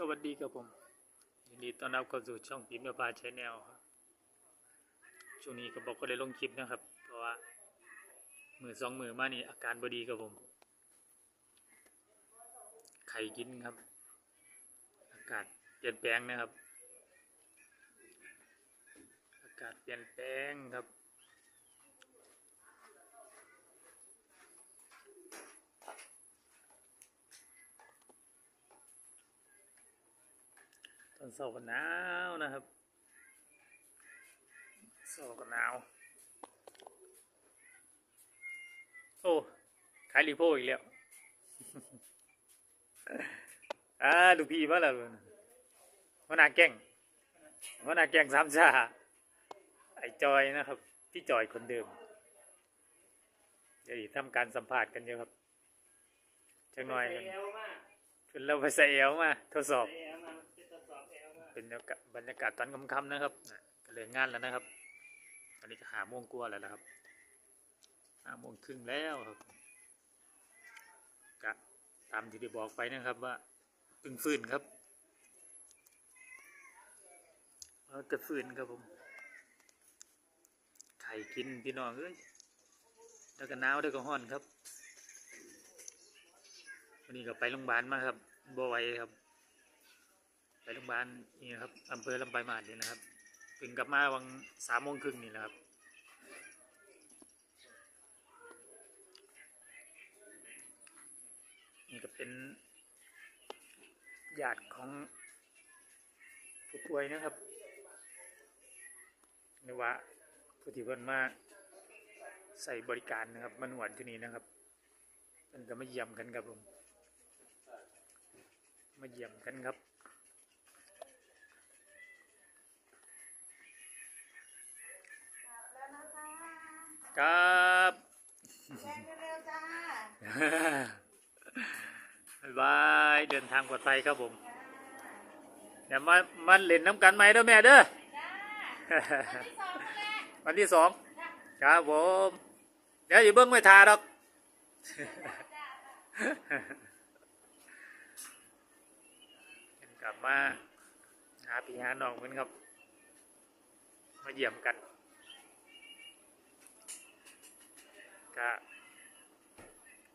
สวัสดีครับผมยินดีต้อนรับเข้าสู่ช่องพิมพ์นภาชแนลครับช่วงนี้ก็บอกก็ได้ลงคลิปนะครับ เพราะว่ามือสองมือมานี่อาการบดีครับผม ไข่กินครับ อากาศเปลี่ยนแปลงนะครับ อากาศเปลี่ยนแปลงครับ อนเสาร์ก็หนาวนะครับเสาร์ก็หนาว โอ้ ขายรีโพอีกแล้วอ่าดูพี่มาแล้วนะหัวหน้าแก่งหัวหน้าแก่งสามชาไอ้จอยนะครับพี่จอยคนเดิมเดี๋ยวอีกทำการสัมภาษณ์กันเยอะครับจังหน่อยกันเอลมากเป็นเราไปใส่เอวมาทดสอบ เป็นบรรยากาศตอนค่ำๆนะครับเลยงานแล้วนะครับ ตอนนี้ก็หาโมงกลัวแล้วนะครับหาโมงครึ่งแล้วครับกะตามที่ได้บอกไปนะครับว่าเพึ่งฟื้นครับเราจะฟื้นครับผมไข่กินพี่น้องเอ้ยแล้วก็หนาวแล้วก็ห้อนครับวันนี้ก็ไปโรงพยาบาลมาครับบ่ไหวครับ ไปโรงพยาบาลนี่นะครับอำเภอลำปายมาศนี่นะครับถึงกลับมาวังสามโมงครึ่งนี่นะครับนี่ก็เป็นญาติของผู้ป่วยนะครับหรือว่าผู้ที่เพิ่นมาใส่บริการนะครับมานวดที่นี่นะครับเพิ่นก็มาเยี่ยมกันครับผมมาเยี่ยมกันครับ แล้วนะคะ ครับแจ้งเร็วๆจ้าบ๊ายบายเดินทางปลอดภัยครับผมเดี๋ยวมามันเล่นน้ำกันไหมเด้อแม่เด้อวันที่สองนั่นแหละวันที่สองครับผมเดี๋ยวอย่าเบิ้งไม่ทาดอกกลับมาหาพี่หาน้องกันครับ มาเยี่ยมกัน ก็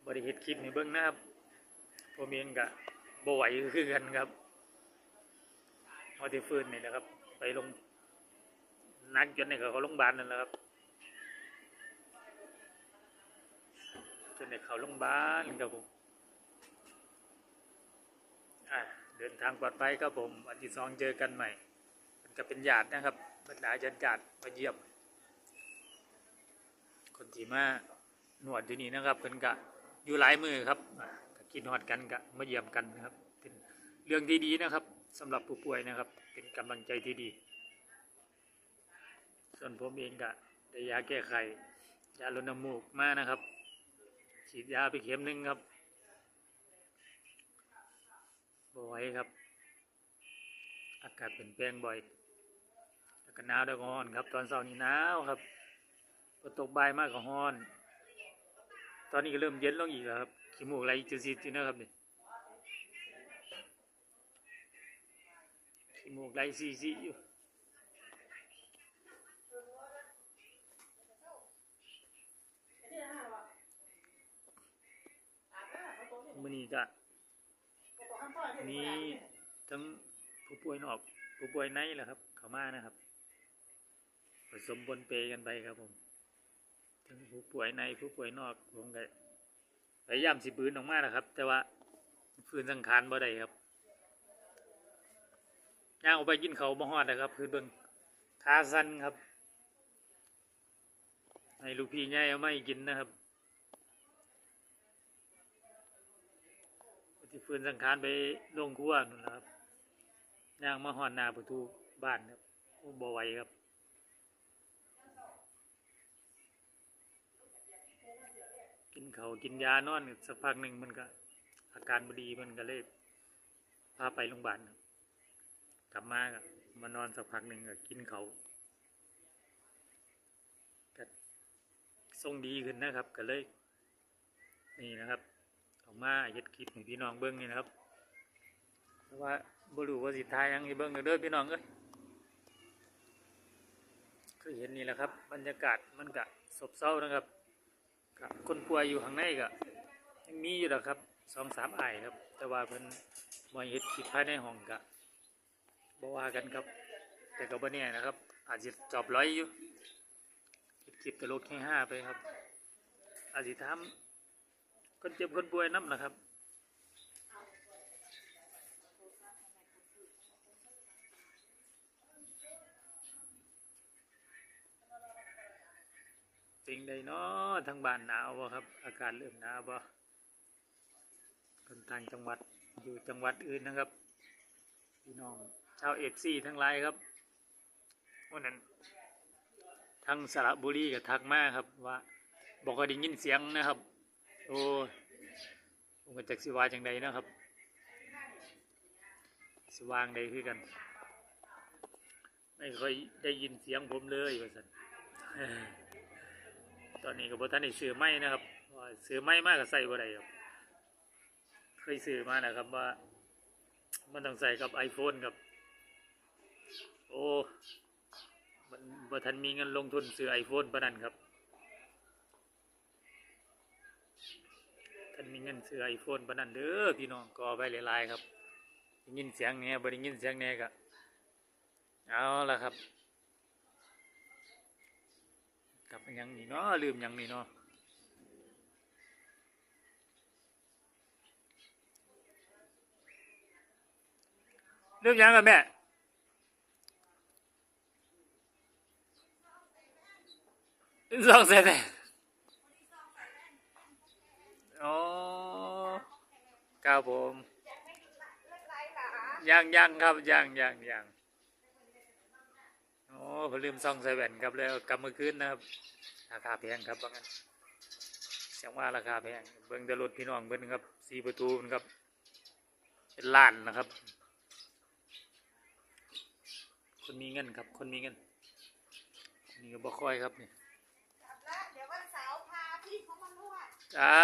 บริเหตุคลิปในเบื้องหน้าครับผมเองก็บ่ไหวคือกันครับพอที่ฟื้นนี่แหละครับ ไปลงนักจนในเขาโรงพยาบาลนั่นแหละครับจนในเขาโรงพยาบาลครับผมเดินทางปลอดภัยครับผมวันที่สองเจอกันใหม่มันก็เป็นญาตินะครับบรรดาญาติญาติมาเยี่ยม คนที่มา นวดอยู่นี่นะครับเพิ่นกะอยู่หลายมือครับกินฮอดกันกะมาเยี่ยมกันนะครับเป็นเรื่องที่ดีนะครับสำหรับผู้ป่วยนะครับ เป็นกำลังใจที่ดี ส่วนผมเองกะได้ยาแก้ไขยาลดน้ำมูกมานะครับ ฉีดยาไปเข็มหนึ่งครับบ่ไหวครับ อากาศเปลี่ยนแปลงบ่อยแล้วก็หนาวแล้วก็ร้อนครับ ตอนเช้านี่หนาวครับพอตกบ่ายมากก็ร้อน ตอนนี้ก็เริ่มเย็นลงอีกแล้วครับขี้มูกไหลจืดๆอยู่นะครับนี่ขี้มูกไหลซีอยู่มื้อนี้ก็มีทั้งผู้ป่วยนอกผู้ป่วยในแหละครับ เข้ามานะครับ ผสมปนเปกันไปครับผม ทั้งผู้ป่วยในผู้ป่วยนอกผมก็พยายามสิบืนออกมานะครับ แต่ว่าฟื้นสังขารบ่ได้ครับย่างออกไปกินเขาบ่ฮอดนะครับคือเบิ่งขาสั้นครับให้ลูกพี่ใหญ่เอาไม่กินนะครับที่ฟื้นสังขารไปลงครัวนู่นนะครับย่างมาหอนหน้าประตูบ้านครับบ่ไหวครับ กินเขากินยานอนสักพักหนึ่งมันก็ อาการบดีมันก็เลยพาไปโรงพยาบาลกลับมาก็มานอนสักพักหนึ่งก็กินเขาก็ทรงดีขึ้นนะครับก็เลย นี่นะครับออกมาเฮ็ดคลิปให้พี่น้องเบิ้งนี่นะครับแต่ว่าบรูว่าสิทายยังให้เบิ่งเด้อพี่น้องเอ้ยคือเห็นนี่แหละครับ บรรยากาศมันกะซบเซานะครับ กะคนป่วยอยู่ข้างในก็ยังมีอยู่แล้วครับสองสามไอครับ แต่ว่าเพิ่นมาเฮ็ดคลิดภายในห้องกะบ่ว่ากันครับ แต่ก็บ่แน่นะครับ อาจจะจอบร้อยอยู่คิดคลิปตลกแค่ห้าไปครับ อาจจะทำคนเจ็บคนป่วยน้ำนะครับ สิ่งใดเนาะทางบ้านหนาวบ่ครับ อากาศเริ่มหนาวบ่คนต่างจังหวัดอยู่จังหวัดอื่นนะครับพี่น้องชาวเอฟซีทั้งหลายครับวันนั้นทางสระบุรีก็ทักมาครับว่าบอกว่าได้ยินเสียงนะครับ โอ้ผมก็จักสิว่าจังใดนะครับ สว่างใดคือกัน ไม่เคยได้ยินเสียงผมเลยว่าสัน ตอนนี้ก็บ่ทันได้ซื้อไม้นะครับว่าซื้อไม้มากก็ใส่บ่ได้ครับเคยซื้อมานะครับว่า มันต้องใส่กับ iPhone ครับ โอ้มันบ่ทันมีเงินลงทุนซื้อ iPhone ปานนั้นครับท่านมีเงินซื้อ iPhone ปานนั้นเด้อพี่น้องก็เอไปหลายๆครับยินเสียงแหน่บ่ได้ยินเสียงแหน่ก็เอาละครับ กลับไป ยังนี่เนาะลืมยังนี่เนาะลืมยังกันแม่ลืมสองเซนเลยอ๋อครับผมยังยังครับยังยังยัง โอ้ผมลืมซองใส่แว่นครับแล้วกลับมาคืนนะครับ ราคาแพงครับบางอันเสียงว่าราคาแพงเบิ่งแต่รถพี่น้องเบิ่งครับสี่ประตูมันครับเป็นล้านนะครับ คนมีเงินครับ คนมีเงินนี่ก็บ่ค่อยครับนี่กลับแล้วเดี๋ยววันเสาร์พาพี่เขามานวดจ้า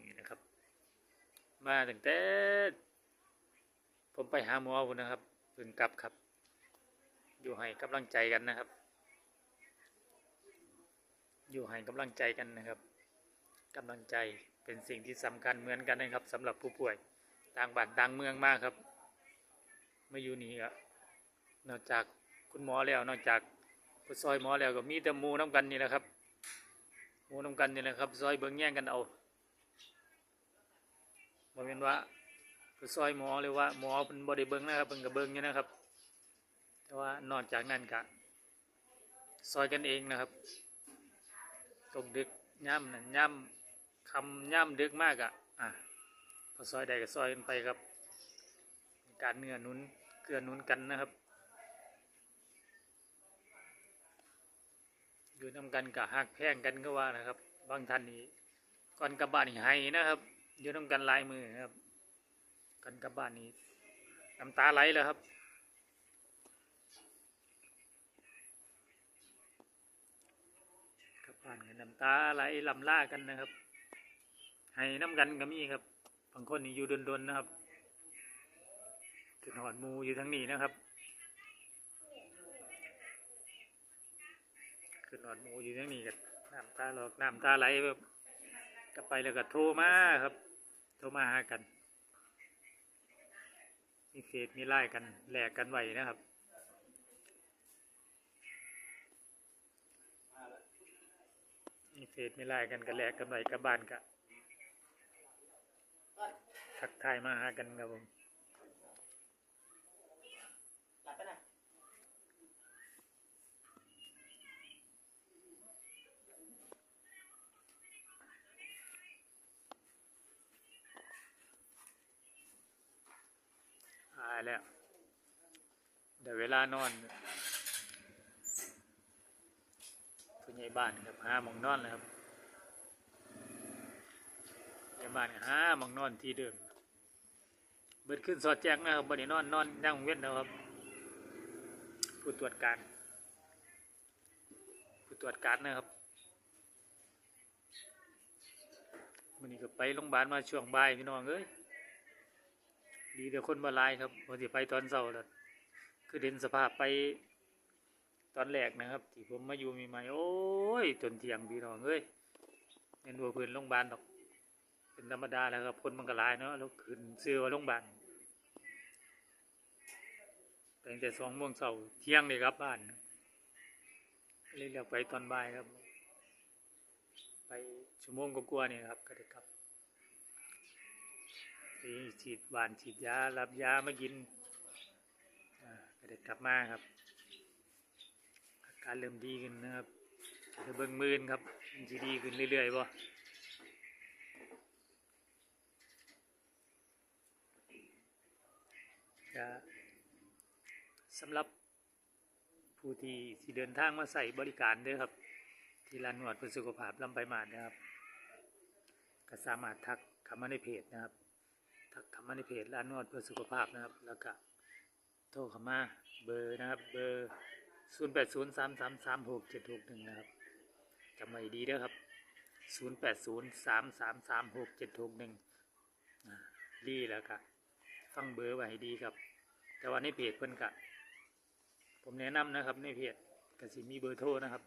นี่นะครับ มาตั้งแต่ผมไปหาหมอพุ่นนะครับเพิ่งกลับครับ อยู่ให้กำลังใจกันนะครับ อยู่ให้กำลังใจกันนะครับกำลังใจเป็นสิ่งที่สำคัญเหมือนกันนะครับสำหรับผู้ป่วยต่างบ้านต่างเมืองมากครับมาอยู่นี่ก็นอกจากคุณหมอแล้วนอกจากผู้ซอยหมอแล้วก็มีแต่มูน้ำกันนี่แหละครับมูน้ำกันนี่แหละครับซอยเบิ่งแย่งกันเอาบ่เป็นว่า ผู้ซอยหมอหรือว่าหมอเป็นบ่ได้เบิงนะครับเพิ่นก็เบิงอยู่นะครับ แต่ว่านอกจากนั้นก็ซอยกันเองนะครับตกดึกย่ำนั่นย่ำคำย่ำดึกมากอะอะพอซอยใดก็ซอยกันไปครับ การเนื้อนุนเกลือนุนกันนะครับอยู่นำกันกับหักแพงกันก็ว่านะครับ บางท่านนี่ก่อนกลับบ้านนี่ให้นะครับ อยู่นำกันลายมือครับันกลับบ้านนี่น้ำตาไหลแล้วครับ กับผ่านกันน้ำตาไหลลำล่ากันนะครับ ให้น้ำกันก็มีครับบางคนนี่อยู่ดนๆนะครับถึงหอดมูอยู่ทั้งนี้นะครับขึ้นหอดหมูอยู่ทั้งนี้กันน้ำตาหลอกน้ำตาไหลแบบกลับไปแล้วก็โทรมาครับ โทรมาหากัน มีเฟซมีไล่กันแหลกกันไว้นะครับมีเฟซไม่ไล่กันกันแลกกันไว้กับบ้านกะทักทายมาหากันครับผมหายแล้วเดี๋ยวเวลานอนผู้ใหญ่บ้านครับหามองนอนเลยครับผู้ใหญ่บ้านก็หามองนอนที่เดิมเบิดขึ้นสอดแจ้งนะครับบนนี้นอนนอนนั่งเว้นนะครับ ผู้ตรวจการ ผู้ตรวจการนะครับมันนี้ก็ไปโรงพยาบาลมาช่วงบ่ายพี่น้องเอ้ยดีแต่คนมาลายครับพอที่ไปตอนเช้าแล้ว คือเด่นสภาพไปตอนแรกนะครับ ที่ผมมาอยู่ใหม่โอ้ย จนเที่ยงพี่น้องเอ้ยเห็นว่าเพื่อนโรงพยาบาลดอก เป็นธรรมดาแล้วครับคนมันก็ลายเนาะแล้วขึ้นเสื้อว่าโรงพยาบาลตั้งแต่สองโมงเช้าเที่ยงเลยครับบ้านเลยเลือกไปตอนบ่ายครับ ไปชั่วโมงกว่าๆเนี่ยครับก็ได้กลับฉีดหวานฉีดยารับยามากิน ก็ได้กลับมาครับ อาการเริ่มดีขึ้นนะครับจะเบิ่งมืนครับมันจะดีขึ้นเรื่อยๆบ่สำหรับผู้ที่ที่เดินทางมาใส่บริการด้วยครับ ที่ร้านนวดเพื่อสุขภาพลำไปมาดนะครับ ก็สามารถทักคำมาในเพจนะครับ ทักคำมาในเพจร้านนวดเพื่อสุขภาพนะครับ แล้วก็ โทรเข้ามาเบอร์นะครับ เบอร์0 8 0 3 3 3 6 7 6 1นะครับจำไว้ดีเด้อครับ0 8 0 3 3 3 6 7 6 1อ่าดีแล้วครับฟังเบอร์ไว้ให้ดีครับ แต่ว่าในเพจเพิ่นกะผมแนะนำนะครับ ในเพจกสิมีเบอร์โทรนะครับ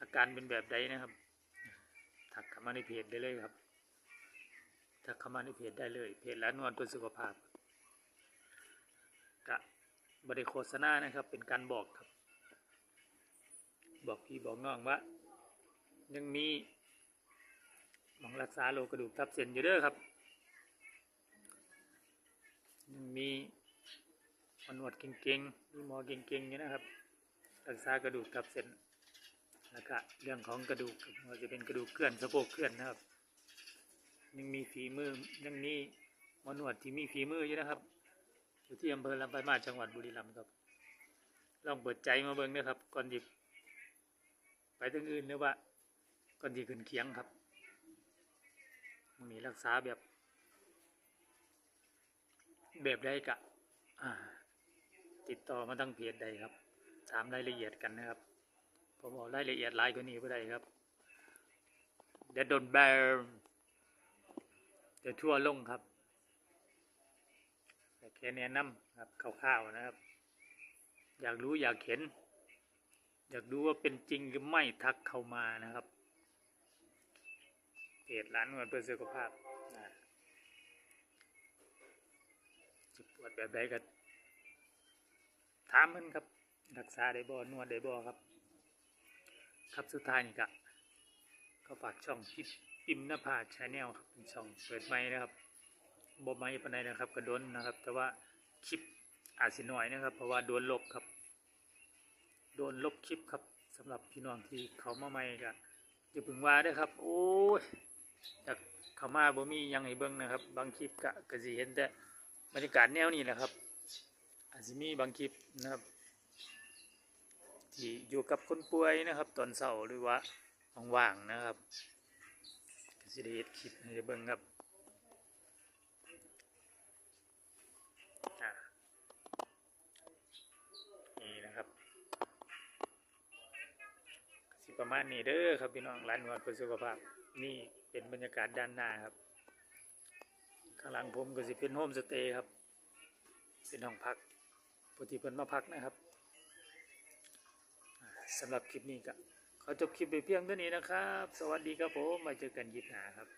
อาการเป็นแบบใดนะครับถักเข้ามาในเพจได้เลยครับถักเข้ามาในเพจได้เลย เพจร้านนวดเพื่อสุขภาพ กะบริโฆษณานะครับ เป็นการบอกครับ บอกพี่บอกน้องว่า ยังมีหมองรักษาโรคกระดูกทับเส้นอยู่เด้อครับยังมีมอนวดเก่งๆมีหมอเก่งๆอยู่นะครับ รักษากระดูกทับเส้นแล้วก็เรื่องของกระดูกครับว่าจะเป็นกระดูกเคลื่อนสะโพกเคลื่อนนะครับ ยังมีฝีมือยังมีมนวดที่มีฝีมืออยู่นะครับ อยู่ที่อำเภอลำปายมาจังหวัดบุรีรัมย์ครับลองเปิดใจมาเบิ่งนะครับ ก่อนหยิบไปทางอื่นหรือว่าก่อนที่ขึ้นเคียงครับมันนี้รักษาแบบ แบบใดกะติดต่อมาทางเพจใดครับ ถามรายละเอียดกันนะครับผมบอกรายละเอียดหลายกว่านี้ก็ได้ครับเดี๋ยวโดนแบนเดี๋ยวทั่วลงครับ แค่แนะนำครับคร่าวๆนะครับ อยากรู้อยากเห็น อยากรู้ว่าเป็นจริงหรือไม่ทักเข้ามานะครับเพจร้านนวดเพื่อสุขภาพนะจะปวดแบบใดก็ถามมันครับ รักษาได้บ่นวดได้บ่ครับ ครับสุดท้ายนี่ก็ก็ฝากช่องพิพิมพ์นภาชาแนลครับเป็นช่องเปิดใหม่นะครับ บ่ใหม่ปานใดนะครับกระโดนนะครับ แต่ว่าคลิปอาจสิน้อยนะครับ เพราะว่าโดนลบครับ โดนลบคลิปครับสำหรับพี่น้องที่เขามาใหม่ก็อย่าพึงว่าด้วยครับ โอ้ยจากเขามาบ่มียังให้เบิ่งนะครับ บางคลิปก็ก็สิเห็นแต่บรรยากาศแนวนี้แหละครับ อาจสิมีบางคลิปนะครับที่อยู่กับคนป่วยนะครับ ตอนเสาร์หรือว่าว่างๆนะครับก็สิได้เฮ็ดคลิปให้ได้เบิ่งครับอ่านี่นะครับก็สิ ประมาณนี้เด้อครับพี่น้องร้านนวดเพื่อสุขภาพนี่เป็นบรรยากาศด้านหน้าครับ ข้างหลังผมก็สิเป็นโฮมสเตย์ครับเป็นห้องพักปกติเพิ่นมาพักนะครับสำหรับคลิปนี้ก็ขอจบคลิปไปเพียงเท่านี้นะครับ สวัสดีครับผมมาเจอกันยิบหนาครับ